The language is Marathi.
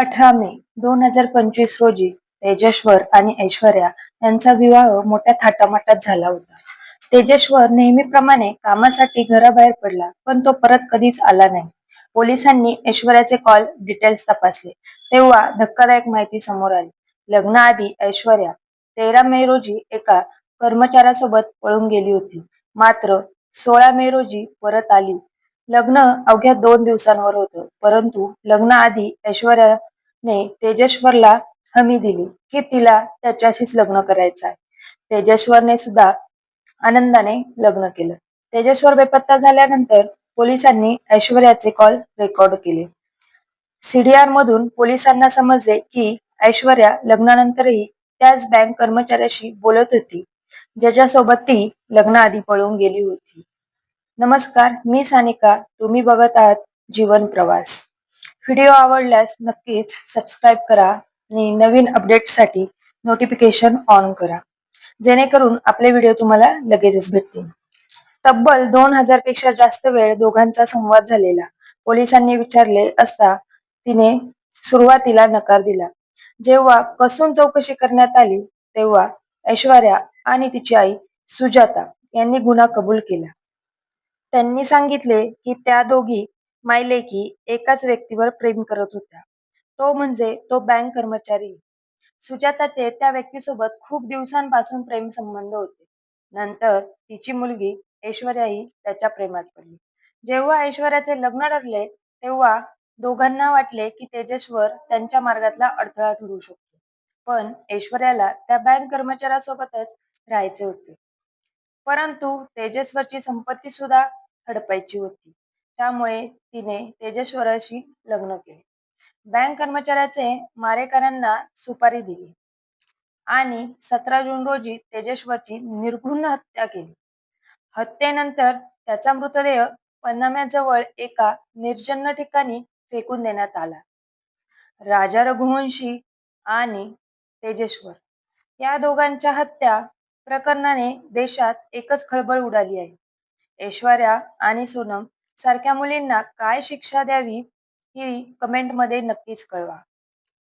अठरा मे दोन हजार पंचवीस रोजी तेजेश्वर आणि ऐश्वर्या यांचा विवाह मोठ्या थाटामाटात झाला होता. तेजेश्वर नेहमीप्रमाणे कामासाठी घराबाहेर पडला पण तो परत कधीच आला नाही. पोलिसांनी ऐश्वर्याचे कॉल डिटेल्स तपासले. तेव्हा धक्कादायक माहिती समोर आली. लग्नाआधी ऐश्वर्या तेरा मे रोजी एका कर्मचाऱ्यासोबत पळून गेली होती. मात्र सोळा मे रोजी परत आली. लग्न अवघ्या दोन दिवसांवर होतं. परंतु लग्नाआधी ऐश्वर्याने तेजेश्वरला हमी दिली की तिला त्याच्याशीच लग्न करायचं आहे. तेजेश्वरने सुद्धा आनंदाने लग्न केलं. तेजेश्वर बेपत्ता झाल्यानंतर पोलिसांनी ऐश्वर्याचे कॉल रेकॉर्ड केले. सीडीआर मधून पोलिसांना समजले की ऐश्वर्या लग्नानंतरही त्याच बँक कर्मचाऱ्याशी बोलत होती. ज्याच्यासोबत ती लग्नाआधी पळून गेली होती. नमस्कार मी सानिका. तुम्ही बघत आहात जीवन प्रवास. व्हिडिओ आवडल्यास नक्कीच सबस्क्राईब करा आणि नवीन अपडेटसाठी नोटिफिकेशन ऑन करा. जेणेकरून आपले व्हिडिओ तुम्हाला लगेचच भेटतील. तब्बल दोन हजारपेक्षा जास्त वेळ दोघांचा संवाद झालेला. पोलिसांनी विचारले असता तिने सुरुवातीला नकार दिला. जेव्हा कसून चौकशी करण्यात आली तेव्हा ऐश्वर्या आणि तिची आई सुजाता यांनी गुन्हा कबूल केला. त्यांनी सांगितले की त्या दोघी मायलेकी एकाच व्यक्तीवर प्रेम करत होत्या. तो म्हणजे तो बँक कर्मचारी. सुजाताचे त्या व्यक्तीसोबत खूप दिवसांपासून प्रेम संबंध होते. नंतर तिची मुलगी ऐश्वर्याही त्याच्या प्रेमात पडली. जेव्हा ऐश्वर्याचे लग्न ठरले तेव्हा दोघांना वाटले की तेजेश्वर त्यांच्या मार्गातला अडथळा ठरू शकतो. पण ऐश्वर्याला त्या बँक कर्मचाऱ्यासोबतच राहायचे होते. परंतु तेजेश्वरची संपत्ती सुद्धा हडपायची होती. त्यामुळे तिने तेजेश्वराशी लग्न केले. बँक कर्मचाऱ्याचे मारेकऱ्यांना सुपारी दिली आणि सतरा जून रोजी तेजेश्वरची निर्घुण हत्या केली. हत्येनंतर त्याचा मृतदेह पन्नाम्याजवळ एका निर्जन ठिकाणी फेकून देण्यात आला. राजा रघुवंशी आणि तेजेश्वर या दोघांच्या हत्या प्रकरणाने देशात एकच खळबळ उडाली आहे. ऐश्वर्या आणि सोनम सारख्या मुलींना काय शिक्षा द्यावी ही कमेंटमध्ये नक्कीच कळवा.